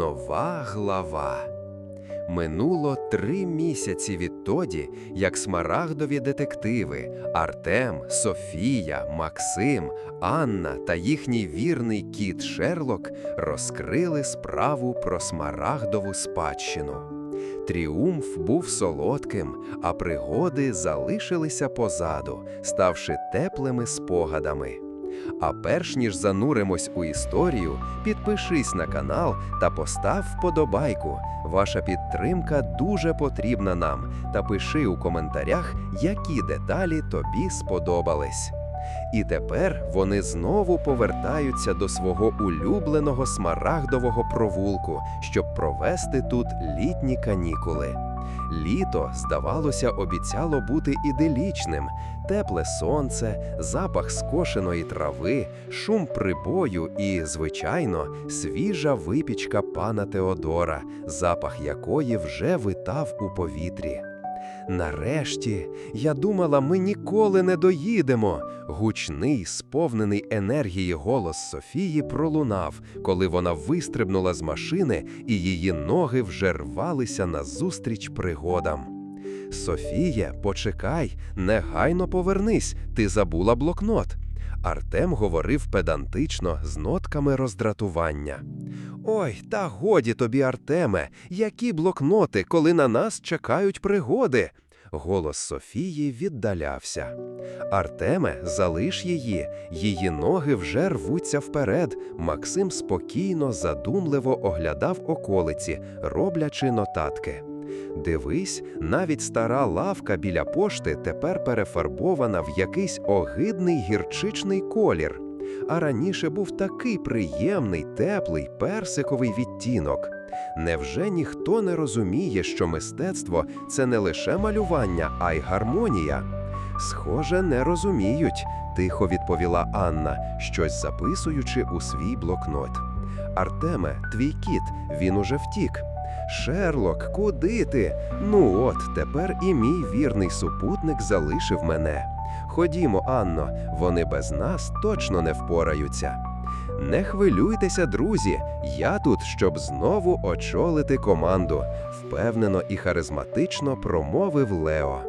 Нова глава. Минуло три місяці відтоді, як смарагдові детективи Артем, Софія, Максим, Анна та їхній вірний кіт Шерлок розкрили справу про смарагдову спадщину. Тріумф був солодким, а пригоди залишилися позаду, ставши теплими спогадами. А перш ніж зануримось у історію, підпишись на канал та постав вподобайку. Ваша підтримка дуже потрібна нам. Та пиши у коментарях, які деталі тобі сподобались. І тепер вони знову повертаються до свого улюбленого смарагдового провулку, щоб провести тут літні канікули. Літо, здавалося, обіцяло бути іделічним: тепле сонце, запах скошеної трави, шум прибою і, звичайно, свіжа випічка пана Теодора, запах якої вже витав у повітрі. Нарешті, я думала, ми ніколи не доїдемо. Гучний, сповнений енергії голос Софії пролунав, коли вона вистрибнула з машини, і її ноги вже рвалися назустріч пригодам. Софіє, почекай, негайно повернись, ти забула блокнот. Артем говорив педантично з нотками роздратування. Ой, та годі тобі, Артеме, які блокноти, коли на нас чекають пригоди. Голос Софії віддалявся. Артеме, залиш її, її ноги вже рвуться вперед. Максим спокійно, задумливо оглядав околиці, роблячи нотатки. Дивись, навіть стара лавка біля пошти тепер перефарбована в якийсь огидний гірчичний колір. А раніше був такий приємний, теплий, персиковий відтінок. Невже ніхто не розуміє, що мистецтво це не лише малювання, а й гармонія? Схоже, не розуміють, тихо відповіла Анна, щось записуючи у свій блокнот. Артеме, твій кіт, він уже втік. Шерлок, куди ти? Ну от тепер і мій вірний супутник залишив мене. Ходімо, Анно, вони без нас точно не впораються. Не хвилюйтеся, друзі, я тут, щоб знову очолити команду, впевнено і харизматично промовив Лео.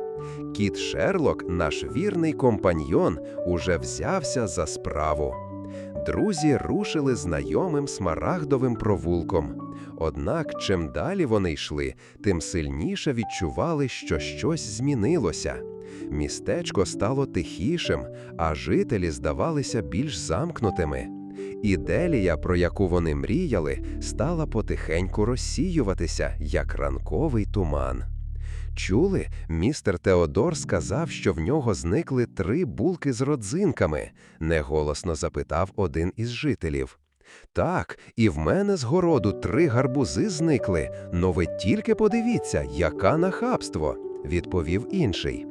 Кіт Шерлок, наш вірний компаньйон, уже взявся за справу. Друзі рушили знайомим смарагдовим провулком. Однак, чим далі вони йшли, тим сильніше відчували, що щось змінилося. Містечко стало тихішим, а жителі здавалися більш замкнутими. Іделія, про яку вони мріяли, стала потихеньку розсіюватися, як ранковий туман. Чули, містер Теодор сказав, що в нього зникли три булки з родзинками, неголосно запитав один із жителів. Так, і в мене з городу три гарбузи зникли, но ви тільки подивіться, яка нахабство, відповів інший.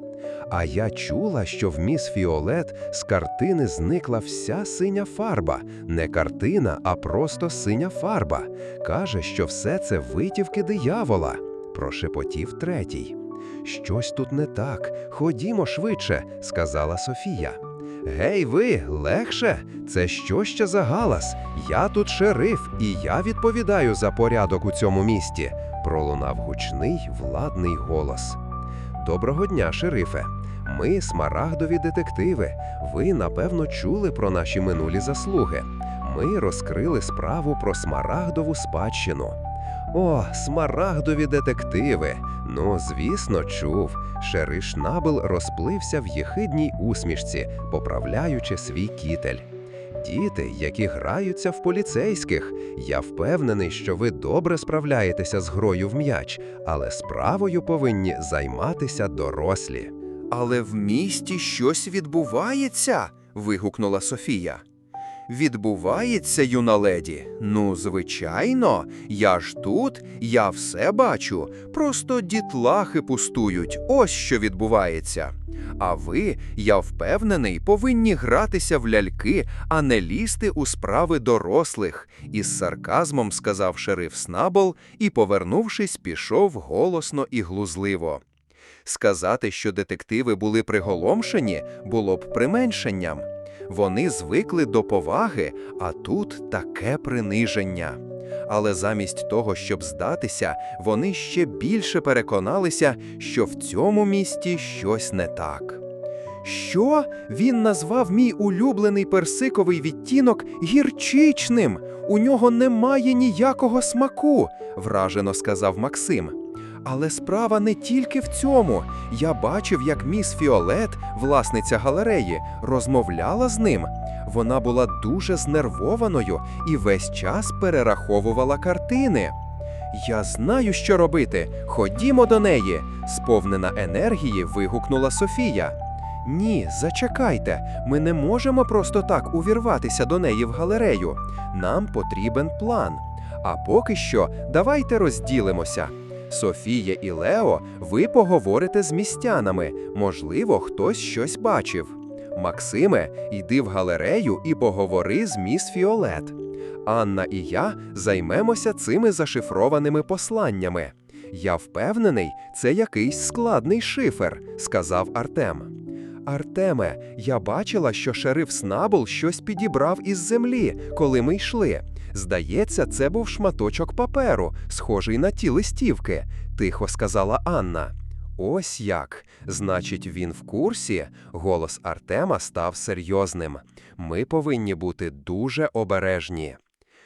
А я чула, що в міс Фіолет з картини зникла вся синя фарба, не картина, а просто синя фарба. Каже, що все це витівки диявола, прошепотів третій. Щось тут не так. Ходімо швидше, сказала Софія. Гей, ви, легше? Це що ще за галас? Я тут шериф, і я відповідаю за порядок у цьому місті, пролунав гучний владний голос. Доброго дня, шерифе. Ми смарагдові детективи. Ви, напевно, чули про наші минулі заслуги. Ми розкрили справу про смарагдову спадщину. О, смарагдові детективи. Ну, звісно, чув. Шериф Шнабел розплився в єхидній усмішці, поправляючи свій кітель. Діти, які граються в поліцейських. Я впевнений, що ви добре справляєтеся з грою в м'яч, але справою повинні займатися дорослі. Але в місті щось відбувається. вигукнула Софія. Відбувається, юна леді. Ну, звичайно, я ж тут, я все бачу. Просто дітлахи пустують. Ось що відбувається. А ви, я впевнений, повинні гратися в ляльки, а не лізти у справи дорослих, із сарказмом сказав шериф Снабл і, повернувшись, пішов голосно і глузливо. Сказати, що детективи були приголомшені, було б применшенням. Вони звикли до поваги, а тут таке приниження. Але замість того, щоб здатися, вони ще більше переконалися, що в цьому місті щось не так. Що? Він назвав мій улюблений персиковий відтінок гірчичним. У нього немає ніякого смаку, вражено сказав Максим. Але справа не тільки в цьому. Я бачив, як міс Фіолет, власниця галереї, розмовляла з ним. Вона була дуже знервованою і весь час перераховувала картини. Я знаю, що робити. Ходімо до неї, сповнена енергії, вигукнула Софія. Ні, зачекайте, ми не можемо просто так увірватися до неї в галерею. Нам потрібен план. А поки що давайте розділимося. Софія і Лео, ви поговорите з містянами. Можливо, хтось щось бачив. Максиме, йди в галерею і поговори з міс Фіолет. Анна і я займемося цими зашифрованими посланнями. Я впевнений, це якийсь складний шифр, сказав Артем. Артеме, я бачила, що шериф Снабл щось підібрав із землі, коли ми йшли. Здається, це був шматочок паперу, схожий на ті листівки, тихо сказала Анна. Ось як. Значить, він в курсі. Голос Артема став серйозним. Ми повинні бути дуже обережні.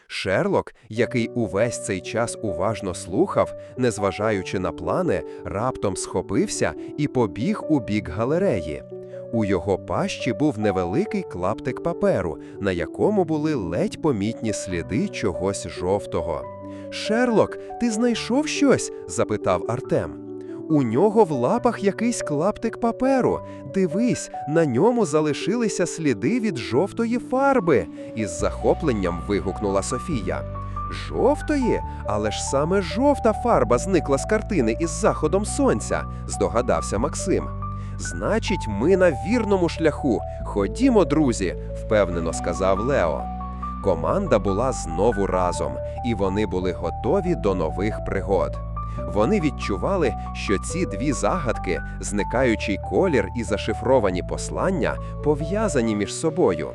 Шерлок, який увесь цей час уважно слухав, незважаючи на плани, раптом схопився і побіг у бік галереї. У його пащі був невеликий клаптик паперу, на якому були ледь помітні сліди чогось жовтого. Шерлок, ти знайшов щось? запитав Артем. У нього в лапах якийсь клаптик паперу. Дивись, на ньому залишилися сліди від жовтої фарби, із захопленням вигукнула Софія. Жовтої? Але ж саме жовта фарба зникла з картини із заходом сонця, здогадався Максим. Значить, ми на вірному шляху. Ходімо, друзі, впевнено сказав Лео. Команда була знову разом, і вони були готові до нових пригод. Вони відчували, що ці дві загадки, зникаючий колір і зашифровані послання, пов'язані між собою.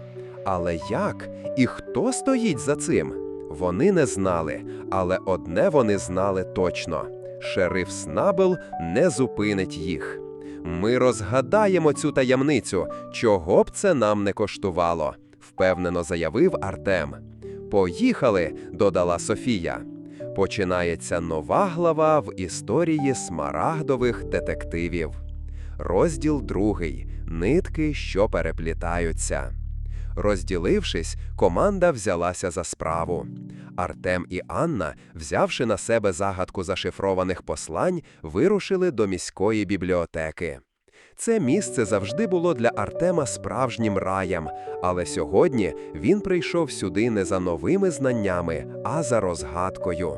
Але як і хто стоїть за цим? Вони не знали, але одне вони знали точно: шериф Снабел не зупинить їх. Ми розгадаємо цю таємницю, чого б це нам не коштувало, впевнено заявив Артем. Поїхали, додала Софія. Починається нова глава в історії смарагдових детективів. Розділ другий. Нитки, що переплітаються. Розділившись, команда взялася за справу. Артем і Анна, взявши на себе загадку зашифрованих послань, вирушили до міської бібліотеки. Це місце завжди було для Артема справжнім раєм, але сьогодні він прийшов сюди не за новими знаннями, а за розгадкою.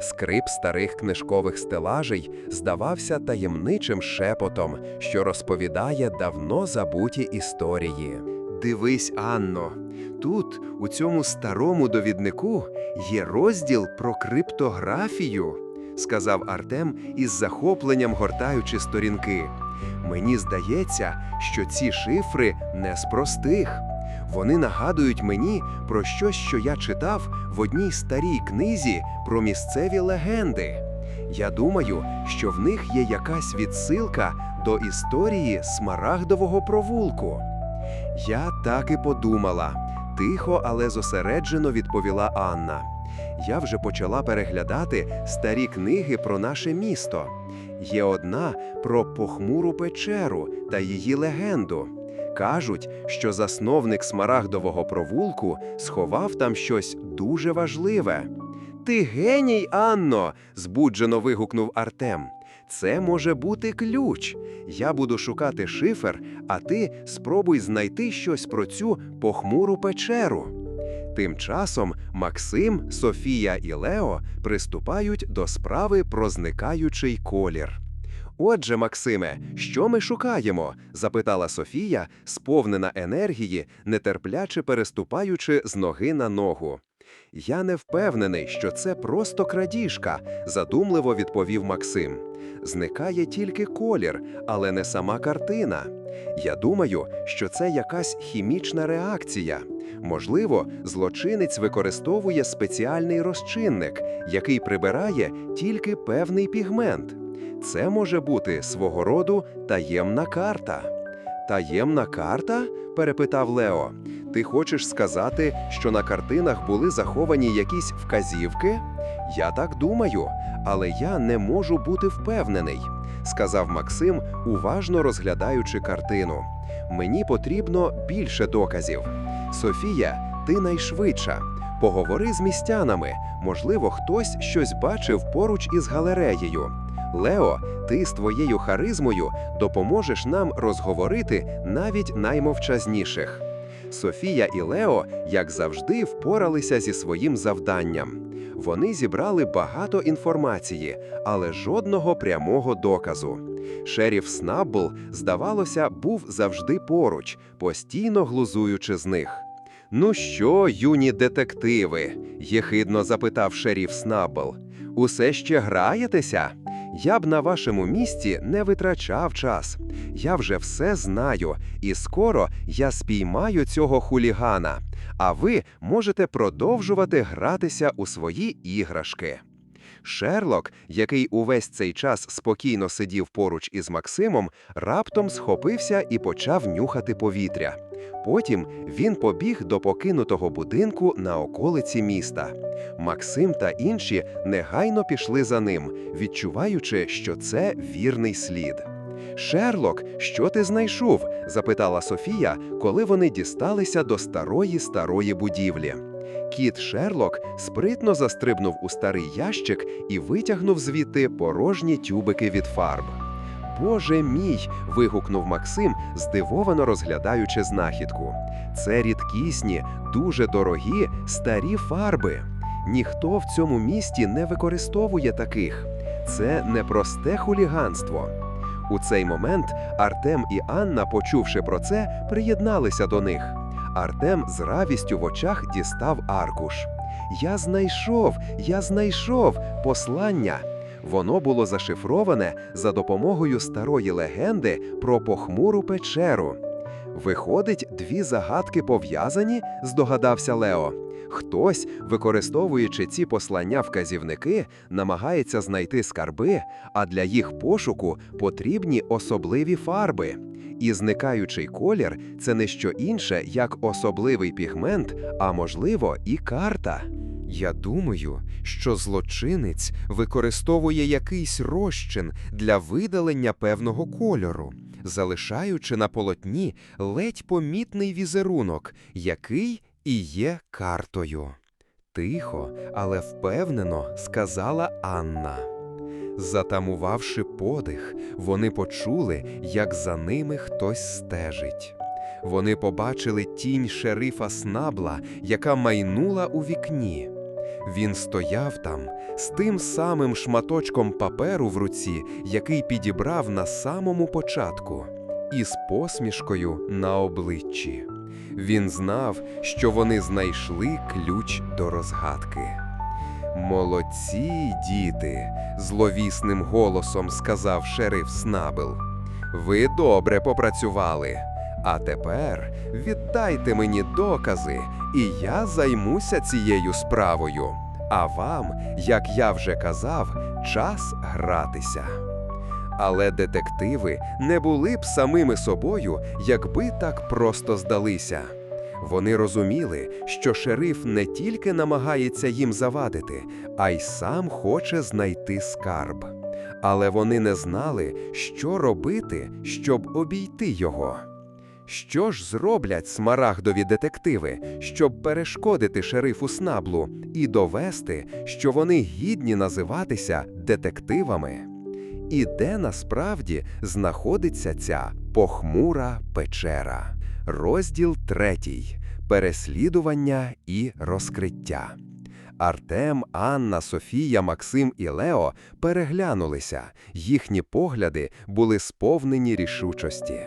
Скрип старих книжкових стелажей здавався таємничим шепотом, що розповідає давно забуті історії. Дивись, Анно, тут, у цьому старому довіднику, є розділ про криптографію, сказав Артем із захопленням гортаючи сторінки. Мені здається, що ці шифри не з простих. Вони нагадують мені про щось, що я читав в одній старій книзі про місцеві легенди. Я думаю, що в них є якась відсилка до історії Смарагдового провулку. Я так і подумала. Тихо, але зосереджено відповіла Анна. Я вже почала переглядати старі книги про наше місто. Є одна про похмуру печеру та її легенду. Кажуть, що засновник Смарагдового провулку сховав там щось дуже важливе. Ти геній, Анно! збуджено вигукнув Артем. Це може бути ключ. Я буду шукати шифер, а ти спробуй знайти щось про цю похмуру печеру. Тим часом Максим, Софія і Лео приступають до справи про зникаючий колір. Отже, Максиме, що ми шукаємо? запитала Софія, сповнена енергії, нетерпляче переступаючи з ноги на ногу. Я не впевнений, що це просто крадіжка, задумливо відповів Максим. Зникає тільки колір, але не сама картина. Я думаю, що це якась хімічна реакція. Можливо, злочинець використовує спеціальний розчинник, який прибирає тільки певний пігмент. Це може бути свого роду таємна карта. Таємна карта? перепитав Лео. Ти хочеш сказати, що на картинах були заховані якісь вказівки? Я так думаю, але я не можу бути впевнений, сказав Максим, уважно розглядаючи картину. Мені потрібно більше доказів. Софія, ти найшвидша. Поговори з містянами. Можливо, хтось щось бачив поруч із галереєю. Лео, ти з твоєю харизмою допоможеш нам розговорити навіть наймовчазніших. Софія і Лео, як завжди, впоралися зі своїм завданням. Вони зібрали багато інформації, але жодного прямого доказу. Шеріф Снаббл, здавалося, був завжди поруч, постійно глузуючи з них. Ну що, юні детективи? єхидно запитав шеріф Снаббл. Усе ще граєтеся? Я б на вашому місці не витрачав час. Я вже все знаю, і скоро я спіймаю цього хулігана. А ви можете продовжувати гратися у свої іграшки. Шерлок, який увесь цей час спокійно сидів поруч із Максимом, раптом схопився і почав нюхати повітря. Потім він побіг до покинутого будинку на околиці міста. Максим та інші негайно пішли за ним, відчуваючи, що це вірний слід. Шерлок, що ти знайшов? запитала Софія, коли вони дісталися до старої старої будівлі. Кіт Шерлок спритно застрибнув у старий ящик і витягнув звідти порожні тюбики від фарб. Боже мій. вигукнув Максим, здивовано розглядаючи знахідку. Це рідкісні, дуже дорогі, старі фарби. Ніхто в цьому місті не використовує таких. Це не просте хуліганство. У цей момент Артем і Анна, почувши про це, приєдналися до них. Артем з равістю в очах дістав аркуш. Я знайшов, я знайшов послання. Воно було зашифроване за допомогою старої легенди про похмуру печеру. Виходить, дві загадки пов'язані, здогадався Лео. Хтось, використовуючи ці послання вказівники, намагається знайти скарби, а для їх пошуку потрібні особливі фарби. І зникаючий колір це не що інше, як особливий пігмент, а можливо, і карта. Я думаю, що злочинець використовує якийсь розчин для видалення певного кольору, залишаючи на полотні ледь помітний візерунок, який і є картою. Тихо, але впевнено сказала Анна. Затамувавши подих, вони почули, як за ними хтось стежить. Вони побачили тінь шерифа Снабла, яка майнула у вікні. Він стояв там з тим самим шматочком паперу в руці, який підібрав на самому початку, і з посмішкою на обличчі. Він знав, що вони знайшли ключ до розгадки. Молодці, діти, зловісним голосом сказав шериф Снабл. Ви добре попрацювали. А тепер віддайте мені докази, і я займуся цією справою. А вам, як я вже казав, час гратися. Але детективи не були б самими собою, якби так просто здалися. Вони розуміли, що шериф не тільки намагається їм завадити, а й сам хоче знайти скарб. Але вони не знали, що робити, щоб обійти його. Що ж зроблять смарагдові детективи, щоб перешкодити шерифу Снаблу і довести, що вони гідні називатися детективами? І де насправді знаходиться ця похмура печера? Розділ третій. Переслідування і розкриття. Артем, Анна, Софія, Максим і Лео переглянулися. Їхні погляди були сповнені рішучості.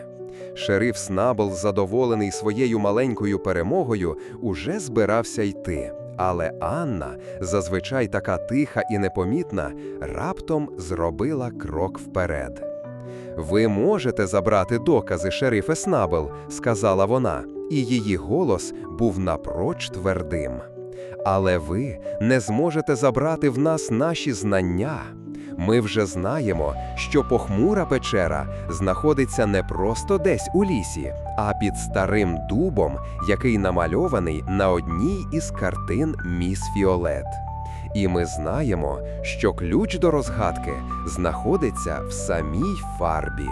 Шериф Снабл, задоволений своєю маленькою перемогою, уже збирався йти. Але Анна, зазвичай така тиха і непомітна, раптом зробила крок вперед. Ви можете забрати докази, шерифе Снабл, сказала вона. і її голос був напроч твердим. Але ви не зможете забрати в нас наші знання. Ми вже знаємо, що похмура печера знаходиться не просто десь у лісі, а під старим дубом, який намальований на одній із картин Міс Фіолет. І ми знаємо, що ключ до розгадки знаходиться в самій фарбі.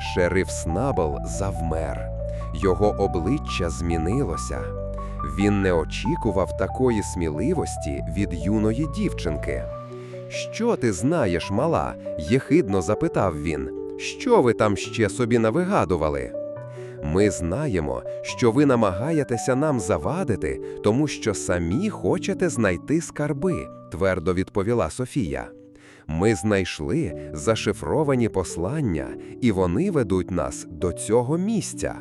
Шериф Снабл завмер. Його обличчя змінилося. Він не очікував такої сміливості від юної дівчинки. Що ти знаєш, мала? єхидно запитав він. Що ви там ще собі навигадували? Ми знаємо, що ви намагаєтеся нам завадити, тому що самі хочете знайти скарби, твердо відповіла Софія. Ми знайшли зашифровані послання, і вони ведуть нас до цього місця.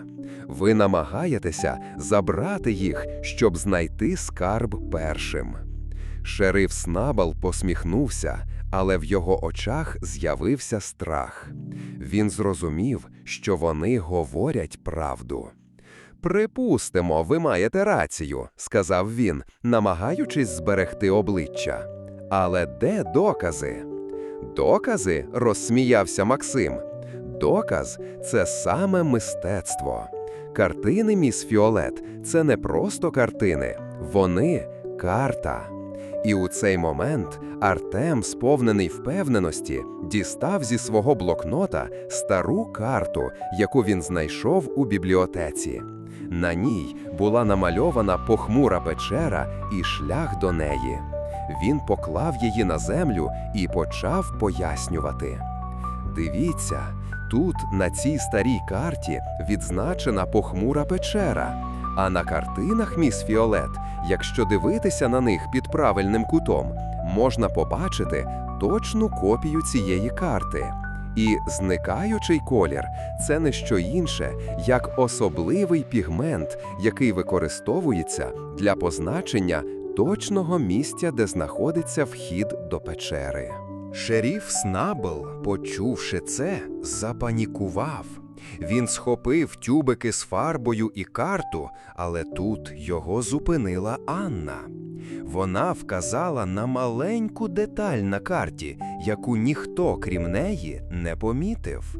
Ви намагаєтеся забрати їх, щоб знайти скарб першим. Шериф Снабал посміхнувся, але в його очах з'явився страх. Він зрозумів, що вони говорять правду. Припустимо, ви маєте рацію, сказав він, намагаючись зберегти обличчя. Але де докази? Докази? розсміявся Максим. Доказ це саме мистецтво. Картини міс Фіолет це не просто картини, вони карта. І у цей момент Артем, сповнений впевненості, дістав зі свого блокнота стару карту, яку він знайшов у бібліотеці. На ній була намальована похмура печера і шлях до неї. Він поклав її на землю і почав пояснювати. Дивіться, тут на цій старій карті відзначена похмура печера, а на картинах міс Фіолет, якщо дивитися на них під правильним кутом, можна побачити точну копію цієї карти. І зникаючий колір це не що інше, як особливий пігмент, який використовується для позначення точного місця, де знаходиться вхід до печери. Шеріф Снабл, почувши це, запанікував. Він схопив тюбики з фарбою і карту, але тут його зупинила Анна. Вона вказала на маленьку деталь на карті, яку ніхто, крім неї, не помітив.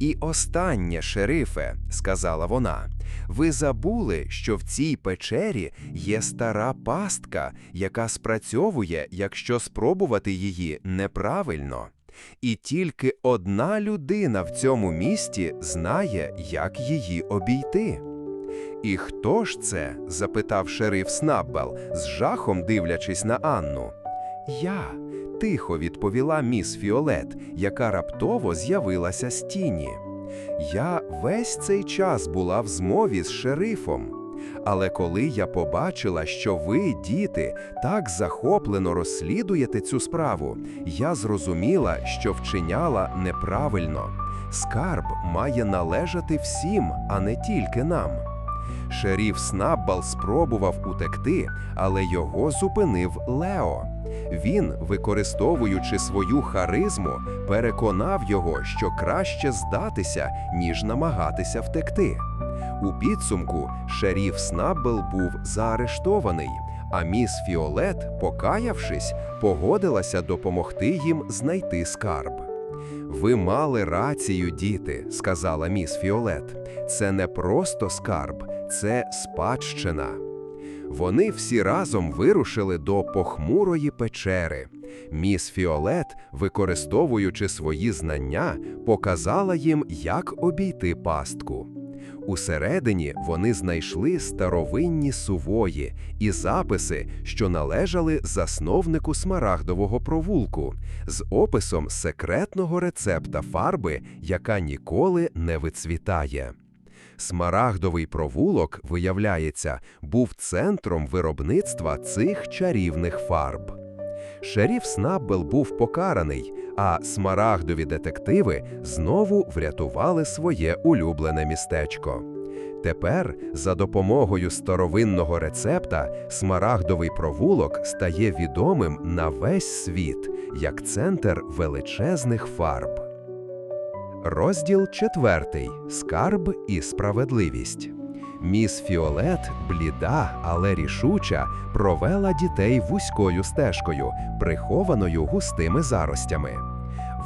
І останнє, шерифе, сказала вона, ви забули, що в цій печері є стара пастка, яка спрацьовує, якщо спробувати її неправильно. І тільки одна людина в цьому місті знає, як її обійти. І хто ж це? запитав шериф Снаббел, з жахом дивлячись на Анну. Я, тихо відповіла міс Фіолет, яка раптово з'явилася з тіні. Я весь цей час була в змові з шерифом. Але коли я побачила, що ви, діти, так захоплено розслідуєте цю справу, я зрозуміла, що вчиняла неправильно. Скарб має належати всім, а не тільки нам. Шеріф Снаббал спробував утекти, але його зупинив Лео. Він, використовуючи свою харизму, переконав його, що краще здатися, ніж намагатися втекти. У підсумку шеріф Снаббл був заарештований, а міс Фіолет, покаявшись, погодилася допомогти їм знайти скарб. Ви мали рацію, діти, сказала міс Фіолет. Це не просто скарб, це спадщина. Вони всі разом вирушили до похмурої печери. Міс Фіолет, використовуючи свої знання, показала їм, як обійти пастку. Усередині вони знайшли старовинні сувої і записи, що належали засновнику смарагдового провулку, з описом секретного рецепта фарби, яка ніколи не вицвітає. Смарагдовий провулок, виявляється, був центром виробництва цих чарівних фарб. Шеріф Снаббел був покараний, а смарагдові детективи знову врятували своє улюблене містечко. Тепер, за допомогою старовинного рецепта, смарагдовий провулок стає відомим на весь світ як центр величезних фарб. Розділ четвертий. Скарб і справедливість. Міс Фіолет, бліда, але рішуча, провела дітей вузькою стежкою, прихованою густими заростями.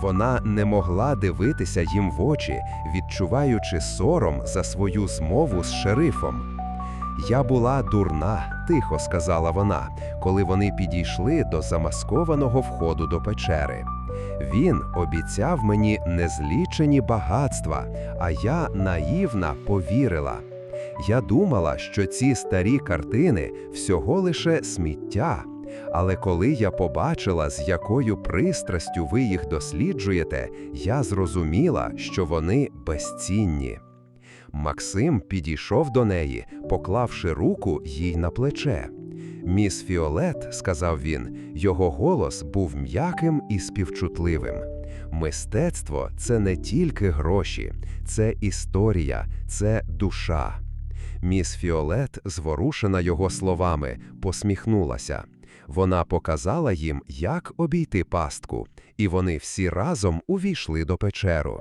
Вона не могла дивитися їм в очі, відчуваючи сором за свою змову з шерифом. Я була дурна, тихо сказала вона, коли вони підійшли до замаскованого входу до печери. Він обіцяв мені незлічені багатства, а я наївна повірила. Я думала, що ці старі картини всього лише сміття. Але коли я побачила, з якою пристрастю ви їх досліджуєте, я зрозуміла, що вони безцінні. Максим підійшов до неї, поклавши руку їй на плече. Міс Фіолет, сказав він, його голос був м'яким і співчутливим. Мистецтво це не тільки гроші, це історія, це душа. Міс Фіолет, зворушена його словами, посміхнулася. Вона показала їм, як обійти пастку, і вони всі разом увійшли до печеру.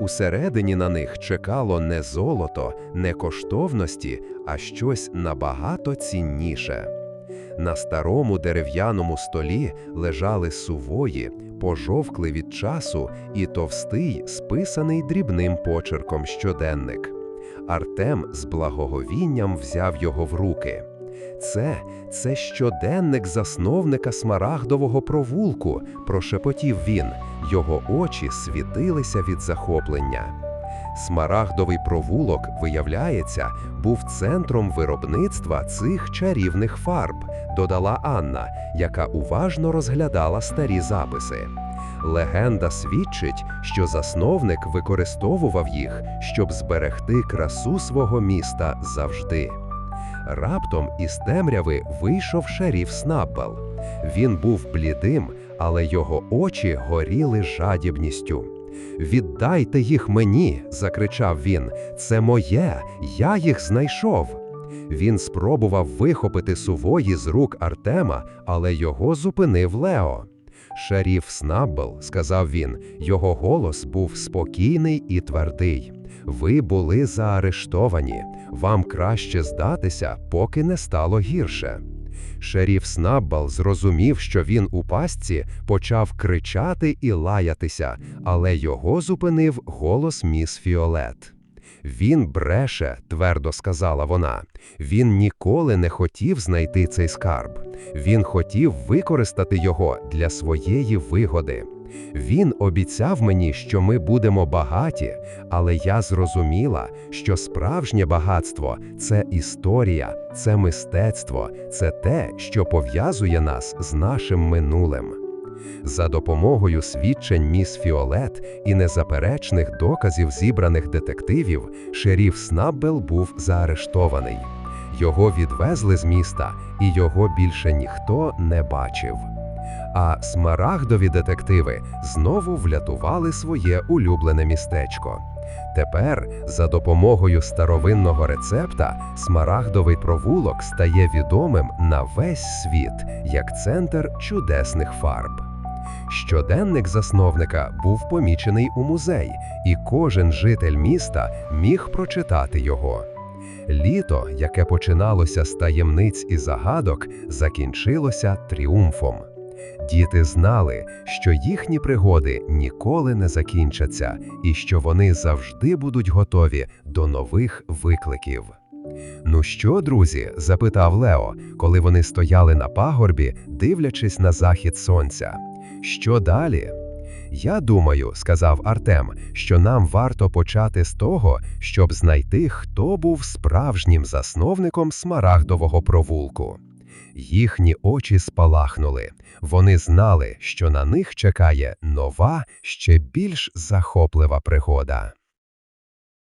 Усередині на них чекало не золото, не коштовності, а щось набагато цінніше. На старому дерев'яному столі лежали сувої, пожовкли від часу і товстий, списаний дрібним почерком щоденник. Артем з благоговінням взяв його в руки. Це, це щоденник засновника смарагдового провулку, прошепотів він. Його очі світилися від захоплення. Смарагдовий провулок, виявляється, був центром виробництва цих чарівних фарб, додала Анна, яка уважно розглядала старі записи. Легенда свідчить, що засновник використовував їх, щоб зберегти красу свого міста завжди. Раптом із темряви вийшов шеріф Снаббел. Він був блідим, але його очі горіли жадібністю. Віддайте їх мені, закричав він. Це моє, я їх знайшов. Він спробував вихопити сувої з рук Артема, але його зупинив Лео. Шеріф Снаббел, сказав він, його голос був спокійний і твердий. Ви були заарештовані. Вам краще здатися, поки не стало гірше. Шеріф Снаббал зрозумів, що він у пастці, почав кричати і лаятися, але його зупинив голос міс Фіолет. Він бреше, твердо сказала вона. Він ніколи не хотів знайти цей скарб. Він хотів використати його для своєї вигоди. Він обіцяв мені, що ми будемо багаті, але я зрозуміла, що справжнє багатство це історія, це мистецтво, це те, що пов'язує нас з нашим минулим. За допомогою свідчень міс Фіолет і незаперечних доказів зібраних детективів, шеріф Снаббел був заарештований. Його відвезли з міста, і його більше ніхто не бачив. А смарагдові детективи знову влятували своє улюблене містечко. Тепер, за допомогою старовинного рецепта, смарагдовий провулок стає відомим на весь світ як центр чудесних фарб. Щоденник засновника був помічений у музей, і кожен житель міста міг прочитати його. Літо, яке починалося з таємниць і загадок, закінчилося тріумфом. Діти знали, що їхні пригоди ніколи не закінчаться і що вони завжди будуть готові до нових викликів. Ну що, друзі? запитав Лео, коли вони стояли на пагорбі, дивлячись на захід сонця. Що далі? Я думаю, сказав Артем, що нам варто почати з того, щоб знайти, хто був справжнім засновником смарагдового провулку. Їхні очі спалахнули. Вони знали, що на них чекає нова, ще більш захоплива пригода.